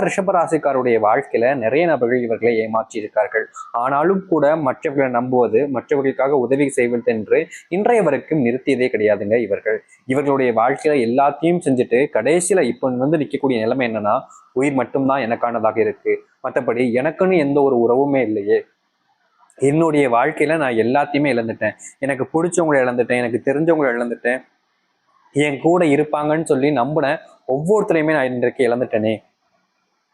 ரிஷபராசிக்காருடைய வாழ்க்கையில நிறைய நபர்கள் இவர்களை ஏமாற்றி இருக்கார்கள் ஆனாலும் கூட மற்றவர்களை நம்புவது மற்றவர்களுக்காக உதவி செய்வது என்று இன்றையவருக்கும் நிறுத்தியதே கிடையாதுங்க இவர்கள். இவர்களுடைய வாழ்க்கையில எல்லாத்தையும் செஞ்சுட்டு கடைசியில இப்போ வந்து நிற்கக்கூடிய நிலைமை என்னன்னா உயிர் மட்டும்தான் எனக்கானதாக இருக்கு. மற்றபடி எனக்குன்னு எந்த ஒரு உறவுமே இல்லையே. என்னுடைய வாழ்க்கையில நான் எல்லாத்தையுமே இழந்துட்டேன். எனக்கு பிடிச்சவங்களை இழந்துட்டேன் எனக்கு தெரிஞ்சவங்களை இழந்துட்டேன். என் கூட இருப்பாங்கன்னு சொல்லி நம்பின ஒவ்வொருத்தரையுமே நான் இன்றைக்கு இழந்துட்டேனே.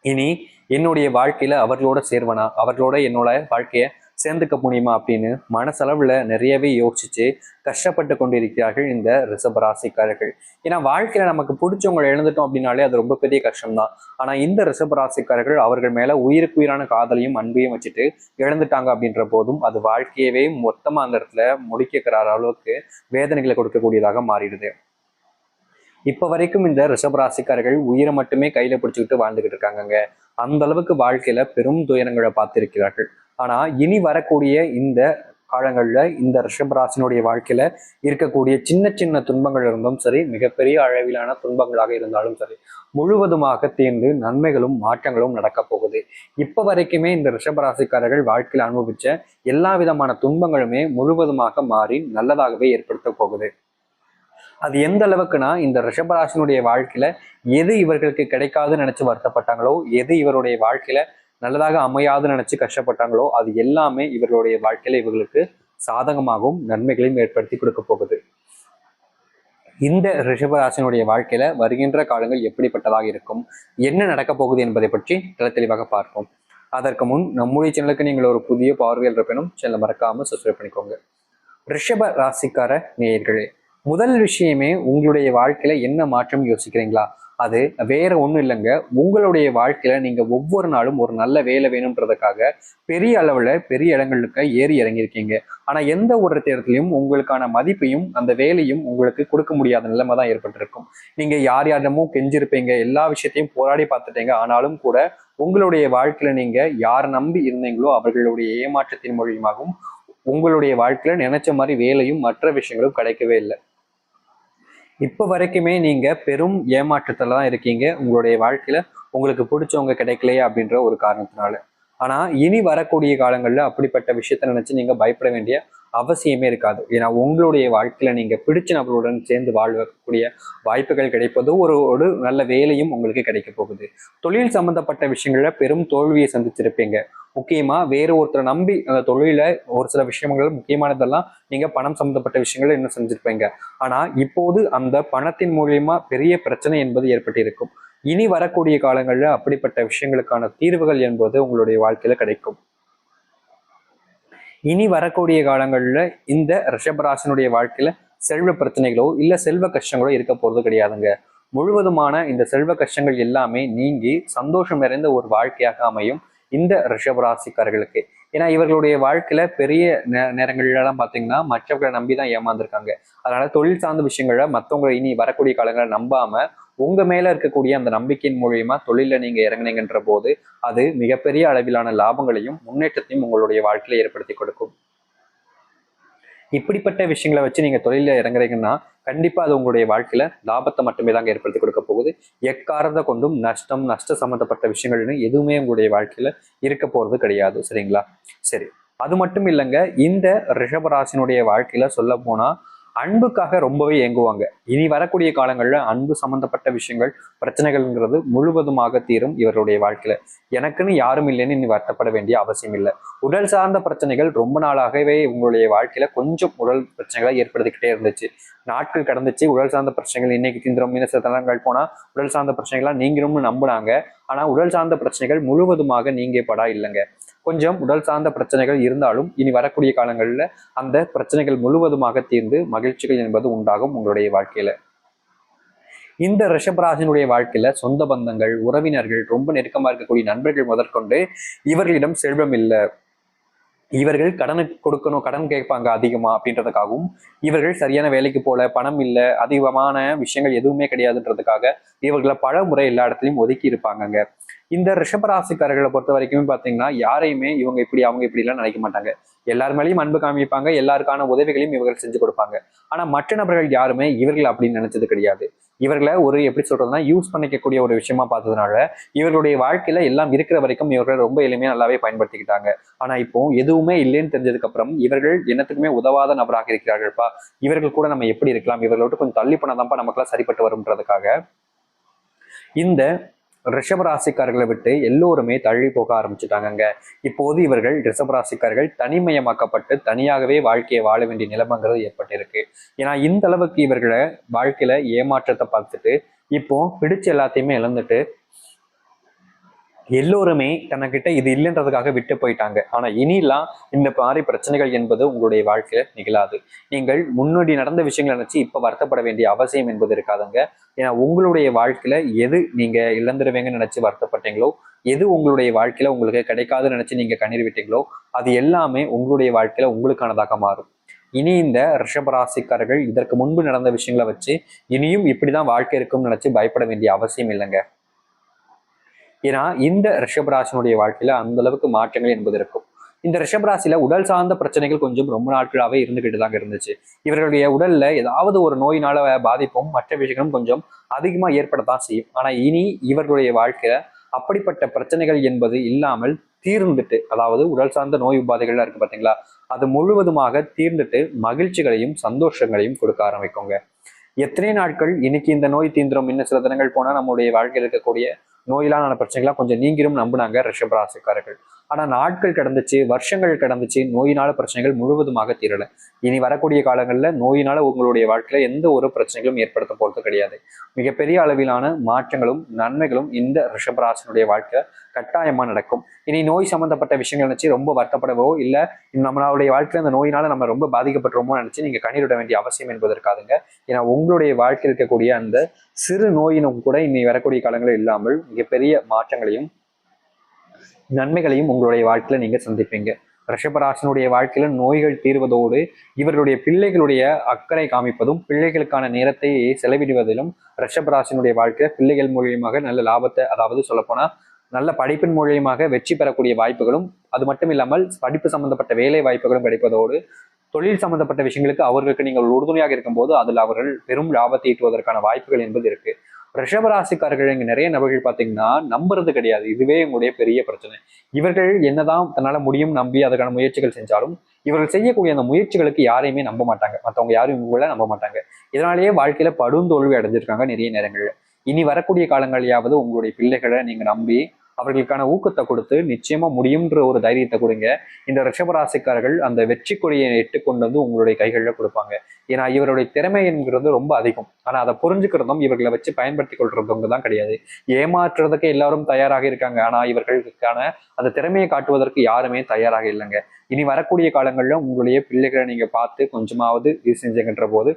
இனி என்னுடைய வாழ்க்கையில அவர்களோட சேர்வனா அவர்களோட என்னோட வாழ்க்கையை சேர்ந்துக்க முடியுமா அப்படின்னு மனசளவுல நிறையவே யோசிச்சு கஷ்டப்பட்டு கொண்டிருக்கிறார்கள் இந்த ரிஷபராசிக்காரர்கள் ஏன்னா வாழ்க்கையில நமக்கு பிடிச்சவங்களை எழுந்துட்டோம் அப்படின்னாலே அது ரொம்ப பெரிய கஷ்டம்தான். ஆனா இந்த ரிஷபராசிக்காரர்கள் அவர்கள் மேல உயிருக்குயிரான காதலையும் அன்பையும் வச்சுட்டு இழந்துட்டாங்க அப்படின்ற போதும் அது வாழ்க்கையவே மொத்தமா அந்த இடத்துல முடிக்கிற அளவுக்கு வேதனைகளை கொடுக்கக்கூடியதாக மாறிடுது. இப்ப வரைக்கும் இந்த ரிஷபராசிக்காரர்கள் உயிரை மட்டுமே கையில பிடிச்சிக்கிட்டு வாழ்ந்துகிட்டு இருக்காங்கங்க. அந்த அளவுக்கு வாழ்க்கையில பெரும் துயரங்களை பார்த்திருக்கிறார்கள். ஆனா இனி வரக்கூடிய இந்த காலங்கள்ல இந்த ரிஷபராசினுடைய வாழ்க்கையில இருக்கக்கூடிய சின்ன சின்ன துன்பங்கள் இருந்தும் சரி மிகப்பெரிய அளவிலான துன்பங்களாக இருந்தாலும் சரி முழுவதுமாக தீர்ந்து நன்மைகளும் மாற்றங்களும் நடக்க போகுது. இப்ப வரைக்குமே இந்த ரிஷபராசிக்காரர்கள் வாழ்க்கையில் அனுபவிச்ச எல்லா விதமான துன்பங்களுமே முழுவதுமாக மாறி நல்லதாகவே ஏற்படுத்த போகுது. அது எந்த அளவுக்குன்னா இந்த ரிஷபராசினுடைய வாழ்க்கையில எது இவர்களுக்கு கிடைக்காதுன்னு நினைச்சு வருத்தப்பட்டாங்களோ எது இவருடைய வாழ்க்கையில நல்லதாக அமையாதுன்னு நினைச்சு கஷ்டப்பட்டாங்களோ அது எல்லாமே இவர்களுடைய வாழ்க்கையில இவர்களுக்கு சாதகமாகவும் நன்மைகளையும் ஏற்படுத்தி கொடுக்க போகுது. இந்த ரிஷபராசினுடைய வாழ்க்கையில வருகின்ற காலங்கள் எப்படிப்பட்டதாக இருக்கும் என்ன நடக்க போகுது என்பதை பற்றி தெளி தெளிவாக பார்ப்போம். அதற்கு முன் நம்முடைய சேனலுக்கு நீங்கள் ஒரு புதிய பார்வையில் இருப்பினும் சேனலை மறக்காம சப்ஸ்கிரைப் பண்ணிக்கோங்க. ரிஷப ராசிக்கார நேயர்களே முதல் விஷயமே உங்களுடைய வாழ்க்கையில என்ன மாற்றம் யோசிக்கிறீங்களா? அது வேற ஒன்றும் இல்லைங்க. உங்களுடைய வாழ்க்கையில நீங்க ஒவ்வொரு நாளும் ஒரு நல்ல வேலை வேணும்ன்றதுக்காக பெரிய அளவுல பெரிய இடங்களுக்கு ஏறி இறங்கியிருக்கீங்க. ஆனா எந்த ஒரு தேர்தலையும் உங்களுக்கான மதிப்பையும் அந்த வேலையும் உங்களுக்கு கொடுக்க முடியாத நிலைமை தான் ஏற்பட்டிருக்கும். நீங்க யார் யாரிடமும் கெஞ்சிருப்பீங்க எல்லா விஷயத்தையும் போராடி பார்த்துட்டீங்க. ஆனாலும் கூட உங்களுடைய வாழ்க்கையில நீங்க யார் நம்பி இருந்தீங்களோ அவர்களுடைய ஏமாற்றத்தின் மூலியமாகவும் உங்களுடைய வாழ்க்கையில நினைச்ச மாதிரி வேலையும் மற்ற விஷயங்களும் கிடைக்கவே இல்லை. இப்போ வரைக்குமே நீங்கள் பெரும் ஏமாற்றத்தில் தான் இருக்கீங்க. உங்களுடைய வாழ்க்கையில் உங்களுக்கு பிடிச்சவங்க கிடைக்கலையே அப்படின்ற ஒரு காரணத்தினால. ஆனால் இனி வரக்கூடிய காலங்களில் அப்படிப்பட்ட விஷயத்த நினச்சி நீங்கள் பயப்பட வேண்டிய அவசியமே இருக்காது. ஏன்னா உங்களுடைய வாழ்க்கையில் நீங்கள் பிடிச்ச நபருடன் சேர்ந்து வாழ்வக்கூடிய வாய்ப்புகள் கிடைப்பது ஒரு ஒரு நல்ல வேலையும் உங்களுக்கு கிடைக்க போகுது. தொழில் சம்பந்தப்பட்ட விஷயங்களில் பெரும் தோல்வியை சந்திச்சிருப்பீங்க. முக்கியமாக வேறு ஒருத்தரை நம்பி அந்த தொழிலில் ஒரு சில விஷயங்கள் முக்கியமானதெல்லாம் நீங்கள் பணம் சம்மந்தப்பட்ட விஷயங்களை இன்னும் செஞ்சுருப்பீங்க ஆனால் இப்போது அந்த பணத்தின் மூலியமாக பெரிய பிரச்சனை என்பது ஏற்பட்டிருக்கும். இனி வரக்கூடிய காலங்களில் அப்படிப்பட்ட விஷயங்களுக்கான தீர்வுகள் என்பது உங்களுடைய வாழ்க்கையில கிடைக்கும். இனி வரக்கூடிய காலங்கள்ல இந்த ரிஷபராசனுடைய வாழ்க்கையில செல்வ பிரச்சனைகளோ இல்ல செல்வ கஷ்டங்களோ இருக்க போறது கிடையாதுங்க. முழுவதுமான இந்த செல்வ கஷ்டங்கள் எல்லாமே நீங்கி சந்தோஷம் நிறைந்த ஒரு வாழ்க்கையாக அமையும் இந்த ரிஷபராசிக்காரர்களுக்கு. ஏன்னா இவர்களுடைய வாழ்க்கையில பெரிய நே நேரங்கள்லாம் பார்த்தீங்கன்னா மற்றவர்களை நம்பி தான் ஏமாந்துருக்காங்க. அதனால தொழில் சார்ந்த விஷயங்களை மற்றவங்களை இனி வரக்கூடிய காலங்களை நம்பாம உங்க மேல இருக்கக்கூடிய அந்த நம்பிக்கையின் மூலியமா தொழில நீங்க இறங்குனீங்கன்ற போது அது மிகப்பெரிய அளவிலான லாபங்களையும் முன்னேற்றத்தையும் உங்களுடைய வாழ்க்கையில ஏற்படுத்தி கொடுக்கும். இப்படிப்பட்ட விஷயங்களை வச்சு நீங்க தொழில இறங்குறீங்கன்னா கண்டிப்பா அது உங்களுடைய வாழ்க்கையில லாபத்தை மட்டுமே தாங்க ஏற்படுத்தி கொடுக்க போகுது. எக்காரத்தை கொண்டும் நஷ்டம் நஷ்ட சம்மந்தப்பட்ட விஷயங்கள்னு எதுவுமே உங்களுடைய வாழ்க்கையில இருக்க போறது கிடையாது. சரிங்களா? சரி. அது மட்டும் இல்லைங்க இந்த ரிஷபராசினுடைய வாழ்க்கையில சொல்ல போனா அன்புக்காக ரொம்பவே இயங்குவாங்க இனி வரக்கூடிய காலங்களில் அன்பு சம்பந்தப்பட்ட விஷயங்கள் பிரச்சனைகள்ங்கிறது முழுவதுமாக தீரும் இவருடைய வாழ்க்கையில. எனக்குன்னு யாரும் இல்லைன்னு இனி வருத்தப்பட வேண்டிய அவசியம் இல்லை. உடல் சார்ந்த பிரச்சனைகள் ரொம்ப நாளாகவே உங்களுடைய வாழ்க்கையில கொஞ்சம் உடல் பிரச்சனைகளை ஏற்படுத்திக்கிட்டே இருந்துச்சு. நாட்கள் கடந்துச்சு உடல் சார்ந்த பிரச்சனைகள் இன்னைக்கு தீந்திரம். இன்னும் சில தளங்கள் போனா உடல் சார்ந்த பிரச்சனைகள்லாம் நீங்களும்னு நம்பினாங்க. ஆனா உடல் சார்ந்த பிரச்சனைகள் முழுவதுமாக நீங்க படா இல்லைங்க. கொஞ்சம் உடல் சார்ந்த பிரச்சனைகள் இருந்தாலும் இனி வரக்கூடிய காலங்களில் அந்த பிரச்சனைகள் முழுவதுமாக தீர்ந்து மகிழ்ச்சிகள் என்பது உண்டாகும் உங்களுடைய வாழ்க்கையில. இந்த ரிஷபராசினுடைய வாழ்க்கையில சொந்த பந்தங்கள் உறவினர்கள் ரொம்ப நெருக்கமா இருக்கக்கூடிய நண்பர்கள் முதற்கொண்டு இவர்களிடம் செல்வம் இல்லை. இவர்கள் கடனுக்கு கொடுக்கணும் கடன் கேட்பாங்க அதிகமா அப்படின்றதுக்காகவும் இவர்கள் சரியான வேலைக்கு போல பணம் இல்லை அதிகமான விஷயங்கள் எதுவுமே கிடையாதுன்றதுக்காக இவர்களை பல முறை எல்லா இடத்துலையும் ஒதுக்கி இருப்பாங்க இந்த ரிஷபராசிக்காரர்களை பொறுத்த வரைக்குமே பார்த்தீங்கன்னா யாரையுமே இவங்க இப்படி அவங்க இப்படிலாம் நினைக்க மாட்டாங்க. எல்லார் மேலேயும் அன்பு காமிப்பாங்க எல்லாருக்கான உதவிகளையும் இவர்கள் செஞ்சு கொடுப்பாங்க. ஆனால் மற்ற நபர்கள் யாருமே இவர்கள் அப்படின்னு நினைச்சது கிடையாது. இவர்களை ஒரு எப்படி சொல்றதுன்னா யூஸ் பண்ணிக்கக்கூடிய ஒரு விஷயமா பார்த்ததுனால இவர்களுடைய வாழ்க்கையில எல்லாம் இருக்கிற வரைக்கும் இவர்கள் ரொம்ப எளிமையா நல்லாவே பயன்படுத்திக்கிட்டாங்க. ஆனா இப்போ எதுவுமே இல்லைன்னு தெரிஞ்சதுக்கு அப்புறம் இவர்கள் என்னத்துக்குமே உதவாத நபராக இருக்கிறார்கள்ப்பா. இவர்கள் கூட நம்ம எப்படி இருக்கலாம்? இவர்களோட கொஞ்சம் தள்ளி போனாதான்ப்பா நமக்குலாம் சரிப்பட்டு வரும்ன்றதுக்காக இந்த ரிஷபராசிக்காரர்களை விட்டு எல்லோருமே தள்ளி போக ஆரம்பிச்சுட்டாங்க இப்போது இவர்கள் ரிஷபராசிக்காரர்கள் தனிமயமாக்கப்பட்டு தனியாகவே வாழ்க்கையை வாழ வேண்டிய நிலைமைங்கிறது ஏற்பட்டிருக்கு. ஏன்னா இந்த அளவுக்கு இவர்களை வாழ்க்கையில ஏமாற்றத்தை பார்த்துட்டு இப்போ பிடிச்ச எல்லாத்தையுமே இழந்துட்டு எல்லோருமே தனக்கிட்ட இது இல்லைன்றதுக்காக விட்டு போயிட்டாங்க. ஆனா இனிலாம் இந்த மாதிரி பிரச்சனைகள் என்பது உங்களுடைய வாழ்க்கையில நிகழாது. நீங்கள் முன்னாடி நடந்த விஷயங்களை நினைச்சு இப்ப வருத்தப்பட வேண்டிய அவசியம் என்பது இருக்காதுங்க. ஏன்னா உங்களுடைய வாழ்க்கையில எது நீங்க இழந்துருவீங்கன்னு நினைச்சு வருத்தப்பட்டீங்களோ எது உங்களுடைய வாழ்க்கையில உங்களுக்கு கிடைக்காதுன்னு நினைச்சு நீங்க கண்ணீர் விட்டீங்களோ அது எல்லாமே உங்களுடைய வாழ்க்கையில உங்களுக்கானதாக மாறும். இனி இந்த ரிஷபராசிக்காரர்கள் இதற்கு முன்பு நடந்த விஷயங்களை வச்சு இனியும் இப்படிதான் வாழ்க்கை இருக்கும்னு நினைச்சு பயப்பட வேண்டிய அவசியம் இல்லைங்க. ஏன்னா இந்த ரிஷபராசினுடைய வாழ்க்கையில அந்த அளவுக்கு மாற்றங்கள் என்பது இருக்கும். இந்த ரிஷபராசியில உடல் சார்ந்த பிரச்சனைகள் கொஞ்சம் ரொம்ப நாட்களாவே இருந்துகிட்டு தாங்க இருந்துச்சு. இவர்களுடைய உடல்ல ஏதாவது ஒரு நோயினால பாதிப்பும் மற்ற விஷயங்களும் கொஞ்சம் அதிகமா ஏற்படத்தான் செய்யும். ஆனா இனி இவர்களுடைய வாழ்க்கையில அப்படிப்பட்ட பிரச்சனைகள் என்பது இல்லாமல் தீர்ந்துட்டு அதாவது உடல் சார்ந்த நோய் உபாதைகள்லாம் இருக்கு பாத்தீங்களா? அது முழுவதுமாக தீர்ந்துட்டு மகிழ்ச்சிகளையும் சந்தோஷங்களையும் கொடுக்க ஆரம்பிக்குங்க. எத்தனை நாட்கள் இன்னைக்கு இந்த நோய் தீந்திரம்? இன்னும் சில தினங்கள் போனா நம்மளுடைய வாழ்க்கையில் இருக்கக்கூடிய நோயிலான பிரச்சனைகள்லாம் கொஞ்சம் நீங்கிரும் நம்பினாங்க ரிஷபராசிக்காரர்கள் ஆனால் நாட்கள் கடந்துச்சு வருஷங்கள் கடந்துச்சு நோயினால பிரச்சனைகள் முழுவதுமாக தீரலை. இனி வரக்கூடிய காலங்களில் நோயினால உங்களுடைய வாழ்க்கையில் எந்த ஒரு பிரச்சனைகளும் ஏற்படுத்த போகிறது கிடையாது. மிகப்பெரிய அளவிலான மாற்றங்களும் நன்மைகளும் இந்த ரிஷபராசனுடைய வாழ்க்கையில் கட்டாயமாக நடக்கும். இனி நோய் சம்பந்தப்பட்ட விஷயங்கள் நினச்சி ரொம்ப வருத்தப்படவோ இல்லை நம்மளுடைய வாழ்க்கையில் அந்த நோயினால நம்ம ரொம்ப பாதிக்கப்பட்டுருமோ நீங்கள் கண்ணீர் கண்ணீரிட வேண்டிய அவசியம் என்பது இருக்காதுங்க ஏன்னா உங்களுடைய வாழ்க்கையில் இருக்கக்கூடிய அந்த சிறு நோயினும் கூட இனி வரக்கூடிய காலங்களில் இல்லாமல் மிகப்பெரிய மாற்றங்களையும் நன்மைகளையும் உங்களுடைய வாழ்க்கையில் நீங்கள் சந்திப்பீங்க. ரிஷபராசனுடைய வாழ்க்கையில் நோய்கள் தீர்வதோடு இவர்களுடைய பிள்ளைகளுடைய அக்கறை காமிப்பதும் பிள்ளைகளுக்கான நேரத்தை செலவிடுவதிலும் ரிஷபராசனுடைய வாழ்க்கையில் பிள்ளைகள் மூலியமாக நல்ல லாபத்தை அதாவது சொல்லப்போனால் நல்ல படிப்பின் மூலியமாக வெற்றி பெறக்கூடிய வாய்ப்புகளும் அது மட்டும் இல்லாமல் படிப்பு சம்பந்தப்பட்ட வேலை வாய்ப்புகளும் கிடைப்பதோடு தொழில் சம்பந்தப்பட்ட விஷயங்களுக்கு அவர்களுக்கு நீங்கள் உறுதுணையாக இருக்கும்போது அதில் அவர்கள் பெரும் லாபத்தை ஈட்டுவதற்கான வாய்ப்புகள் என்பது இருக்கு. ரிஷபராசிக்காரர்கள் இங்கே நிறைய நபர்கள் பார்த்தீங்கன்னா நம்புறது கிடையாது. இதுவே எங்களுடைய பெரிய பிரச்சனை. இவர்கள் என்னதான் தன்னால் முடியும் நம்பி அதுக்கான முயற்சிகள் செஞ்சாலும் இவர்கள் செய்யக்கூடிய அந்த முயற்சிகளுக்கு யாரையுமே நம்ப மாட்டாங்க. மற்றவங்க யாரும் இவங்கள நம்ப மாட்டாங்க. இதனாலேயே வாழ்க்கையில படுந்தோல்வி அடைஞ்சிருக்காங்க நிறைய நேரங்கள்ல. இனி வரக்கூடிய காலங்களையாவது உங்களுடைய பிள்ளைகளை நீங்க நம்பி அவர்களுக்கான ஊக்கத்தை கொடுத்து நிச்சயமா முடியும்ன்ற ஒரு தைரியத்தை கொடுங்க. இந்த ரிஷபராசிக்காரர்கள் அந்த வெற்றி கொடியை எட்டு கொண்டு வந்து உங்களுடைய கைகளில் கொடுப்பாங்க. ஏன்னா இவருடைய திறமை என்கிறது ரொம்ப அதிகம். ஆனா அதை புரிஞ்சுக்கிறதும் இவர்களை வச்சு பயன்படுத்தி கொள்றதுங்க தான் கிடையாது. ஏமாற்றுறதுக்கு எல்லாரும் தயாராக இருக்காங்க. ஆனா இவர்களுக்கான அந்த திறமையை காட்டுவதற்கு யாருமே தயாராக இல்லைங்க. இனி வரக்கூடிய காலங்களில் உங்களுடைய பிள்ளைகளை நீங்க பார்த்து கொஞ்சமாவது இது செஞ்சுக்கின்ற போது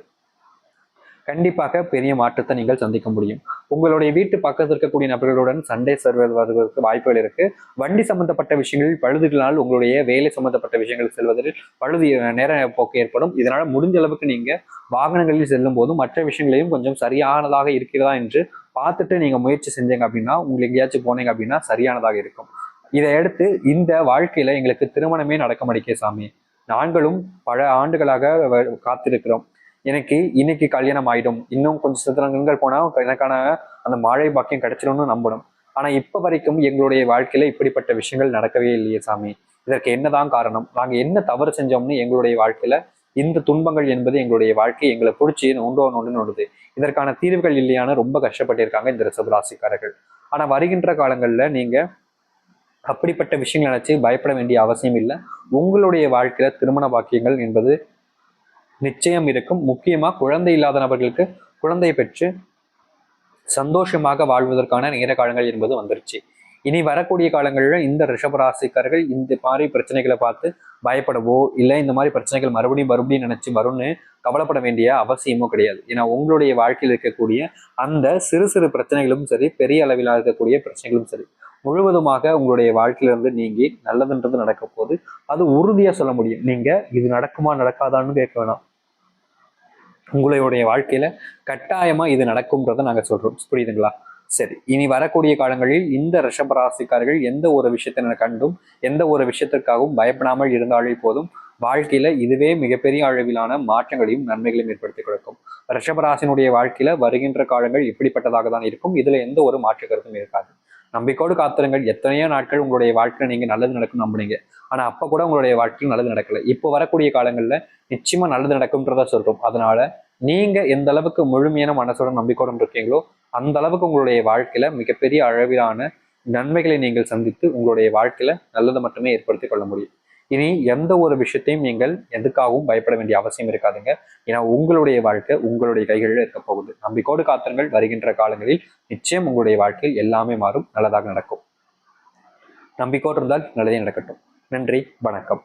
கண்டிப்பாக பெரிய மாற்றத்தை நீங்கள் சந்திக்க முடியும். உங்களுடைய வீட்டு பக்கத்தில் இருக்கக்கூடிய நபர்களுடன் சண்டை வருவதற்கு வாய்ப்புகள் இருக்கு. வண்டி சம்பந்தப்பட்ட விஷயங்களில் பழுதுகளால் உங்களுடைய வேலை சம்பந்தப்பட்ட விஷயங்கள் செல்வதில் பழுது நேர போக்கு ஏற்படும். இதனால முடிஞ்ச அளவுக்கு நீங்க வாகனங்களில் செல்லும் போதும் மற்ற விஷயங்களையும் கொஞ்சம் சரியானதாக இருக்கிறதா என்று பார்த்துட்டு நீங்க முயற்சி செஞ்சீங்க அப்படின்னா உங்களுக்கு எங்கேயாச்சும் போனீங்க அப்படின்னா சரியானதாக இருக்கும். இதை அடுத்து இந்த வாழ்க்கையில எங்களுக்கு திருமணமே நடக்க மாட்டேங்க சாமி. நாங்களும் பல ஆண்டுகளாக காத்திருக்கிறோம். எனக்கு இன்னைக்கு கல்யாணம் ஆயிடும். இன்னும் கொஞ்சம் சித்திரங்கள் போனா எனக்கான அந்த மழை பாக்கியம் கிடைச்சிடும்னு நம்பணும். ஆனா இப்ப வரைக்கும் எங்களுடைய வாழ்க்கையில இப்படிப்பட்ட விஷயங்கள் நடக்கவே இல்லையே சாமி. இதற்கு என்னதான் காரணம்? நாங்க என்ன தவறு செஞ்சோம்னு எங்களுடைய வாழ்க்கையில இந்த துன்பங்கள் என்பது எங்களுடைய வாழ்க்கை எங்களை பிடிச்சி நோண்டோ நோண்டு நோடுது இதற்கான தீர்வுகள் இல்லையான்னு ரொம்ப கஷ்டப்பட்டிருக்காங்க இந்த ரிசபராசிக்காரர்கள் ஆனா வருகின்ற காலங்கள்ல நீங்க அப்படிப்பட்ட விஷயங்கள் நினைச்சு பயப்பட வேண்டிய அவசியம் இல்லை. உங்களுடைய வாழ்க்கையில திருமண பாக்கியங்கள் என்பது நிச்சயம் இருக்கும். முக்கியமாக குழந்தை இல்லாத நபர்களுக்கு குழந்தை பெற்று சந்தோஷமாக வாழ்வதற்கான நேர காலங்கள் என்பது வந்துருச்சு. இனி வரக்கூடிய காலங்களில் இந்த ரிஷபராசிக்காரர்கள் இந்த மாதிரி பிரச்சனைகளை பார்த்து பயப்படவோ இல்லை இந்த மாதிரி பிரச்சனைகள் மறுபடியும் மறுபடியும் நினைச்சு வரும்னு கவலைப்பட வேண்டிய அவசியமும் கிடையாது. ஏன்னா உங்களுடைய வாழ்க்கையில் இருக்கக்கூடிய அந்த சிறு சிறு பிரச்சனைகளும் சரி பெரிய அளவில் இருக்கக்கூடிய பிரச்சனைகளும் சரி முழுவதுமாக உங்களுடைய வாழ்க்கையிலிருந்து நீங்கி நல்லதுன்றது நடக்க போது அது உறுதியாக சொல்ல முடியும். நீங்கள் இது நடக்குமா நடக்காதான்னு கேட்க வேணாம். உங்களுடைய வாழ்க்கையில கட்டாயமா இது நடக்கும்ன்றத நாங்க சொல்றோம். புரியுதுங்களா? சரி இனி வரக்கூடிய காலங்களில் இந்த ரிஷபராசிக்காரர்கள் எந்த ஒரு விஷயத்தினை கண்டும் எந்த ஒரு விஷயத்திற்காகவும் பயப்படாமல் இருந்தாலே போதும் வாழ்க்கையில இதுவே மிகப்பெரிய அளவிலான மாற்றங்களையும் நன்மைகளையும் ஏற்படுத்தி கொடுக்கும். ரிஷபராசினுடைய வாழ்க்கையில வருகின்ற காலங்கள் இப்படிப்பட்டதாக தான் இருக்கும். இதுல எந்த ஒரு மாற்று கருத்தும் இருக்காது. நம்பிக்கையோடு காத்திருங்கள். எத்தனையோ நாட்கள் உங்களுடைய வாழ்க்கையில் நீங்கள் நல்லது நடக்கும் நம்புனீங்க. ஆனால் அப்போ கூட உங்களுடைய வாழ்க்கையில் நல்லது நடக்கல. இப்போ வரக்கூடிய காலங்களில் நிச்சயமாக நல்லது நடக்கும்ன்றதா சொல்கிறோம் அதனால நீங்கள் எந்த அளவுக்கு முழுமையான மனசோட நம்பிக்கையோடு இருக்கீங்களோ அந்த அளவுக்கு உங்களுடைய வாழ்க்கையில மிகப்பெரிய அளவிலான நன்மைகளை நீங்கள் சந்தித்து உங்களுடைய வாழ்க்கையில நல்லதை மட்டுமே ஏற்படுத்தி கொள்ள முடியும். இனி எந்த ஒரு விஷயத்தையும் நீங்கள் எதுக்காகவும் பயப்பட வேண்டிய அவசியம் இருக்காதுங்க. ஏன்னா உங்களுடைய வாழ்க்கை உங்களுடைய கைகளில் இருக்க போகுது. நம்பிக்கோடு காத்திரங்கள். வருகின்ற காலங்களில் நிச்சயம் உங்களுடைய வாழ்க்கையில் எல்லாமே மாறும். நல்லதாக நடக்கும். நம்பிக்கோடு இருந்தால் நல்லதே நடக்கட்டும். நன்றி. வணக்கம்.